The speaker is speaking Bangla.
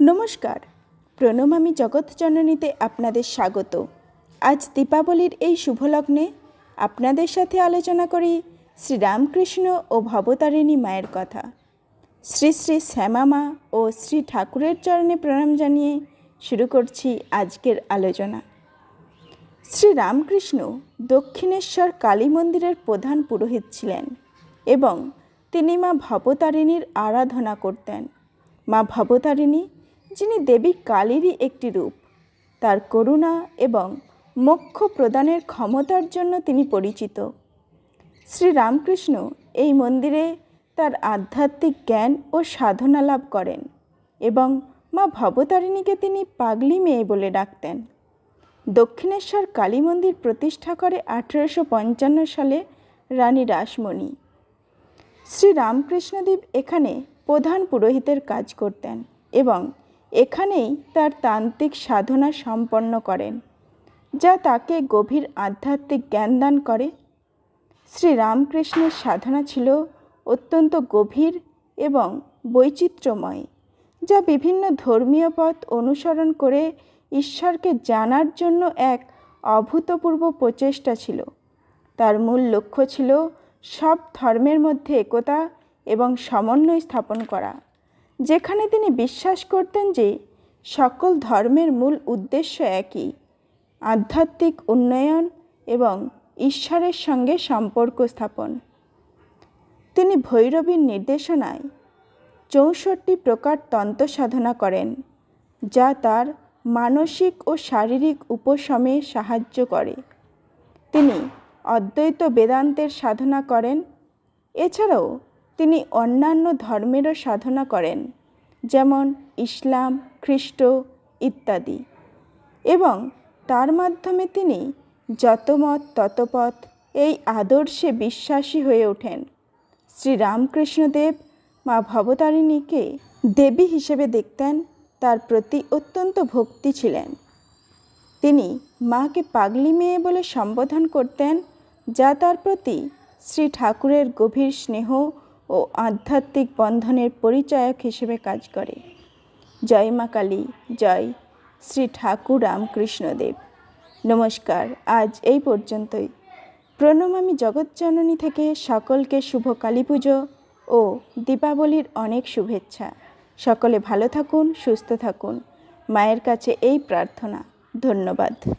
নমস্কার। প্রণমামী জগৎজননীতে আপনাদের স্বাগত। আজ দীপাবলির এই শুভলগ্নে আপনাদের সাথে আলোচনা করি শ্রীরামকৃষ্ণ ও ভবতারিণী মায়ের কথা। শ্রী শ্রী শ্যামামা ও শ্রী ঠাকুরের চরণে প্রণাম জানিয়ে শুরু করছি আজকের আলোচনা। শ্রী রামকৃষ্ণ দক্ষিণেশ্বর কালী মন্দিরের প্রধান পুরোহিত ছিলেন এবং তিনি মা ভবতারিণীর আরাধনা করতেন। মা ভবতারিণী যিনি দেবী কালীরই একটি রূপ। তার করুণা এবং মোক্ষ প্রদানের ক্ষমতার জন্য তিনি পরিচিত। শ্রী রামকৃষ্ণ এই মন্দিরে তার আধ্যাত্মিক জ্ঞান ও সাধনা লাভ করেন এবং মা ভবতারিণীকে তিনি পাগলি মেয়ে বলে ডাকতেন। দক্ষিণেশ্বর কালী মন্দির প্রতিষ্ঠা করে আঠেরোশো পঞ্চান্ন সালে রানী রাসমণি। শ্রী রামকৃষ্ণদেব এখানে প্রধান পুরোহিতের কাজ করতেন এবং এখানেই তার তান্ত্রিক সাধনা সম্পন্ন করেন, যা তাকে গভীর আধ্যাত্মিক জ্ঞান দান করে। শ্রী রামকৃষ্ণের সাধনা ছিল অত্যন্ত গভীর এবং বৈচিত্র্যময়, যা বিভিন্ন ধর্মীয় পথ অনুসরণ করে ঈশ্বরকে জানার জন্য এক অভূতপূর্ব প্রচেষ্টা ছিল। তার মূল লক্ষ্য ছিল সব ধর্মের মধ্যে একতা এবং সমন্বয় স্থাপন করা। যেখানে তিনি বিশ্বাস করতেন যে সকল ধর্মের মূল উদ্দেশ্য একই, আধ্যাত্মিক উন্নয়ন এবং ঈশ্বরের সঙ্গে সম্পর্ক স্থাপন। তিনি ভৈরবীর নির্দেশনায় চৌষট্টি প্রকার তন্ত্র সাধনা করেন, যা তার মানসিক ও শারীরিক উপশমে সাহায্য করে। তিনি অদ্বৈত বেদান্তের সাধনা করেন, এছাড়াও তিনি অন্যান্য ধর্মেরও সাধনা করেন, যেমন ইসলাম, খ্রিস্ট ইত্যাদি। এবং তার মাধ্যমে তিনি যতমত ততপথ এই আদর্শে বিশ্বাসী হয়ে ওঠেন। শ্রীরামকৃষ্ণদেব মা ভবতারিণীকে দেবী হিসেবে দেখতেন, তার প্রতি অত্যন্ত ভক্তি ছিলেন। তিনি মাকে পাগলি মেয়ে বলে সম্বোধন করতেন, যা তার প্রতি শ্রী ঠাকুরের গভীর স্নেহ ও আধ্যাত্মিক বন্ধনের পরিচায়ক হিসেবে কাজ করে। জয় মা কালী, জয় শ্রী ঠাকুর রামকৃষ্ণদেব। নমস্কার, আজ এই পর্যন্তই। প্রণমামী জগৎজননী থেকে সকলকে শুভ কালী পুজো ও দীপাবলির অনেক শুভেচ্ছা। সকলে ভালো থাকুন, সুস্থ থাকুন। মায়ের কাছে এই প্রার্থনা। ধন্যবাদ।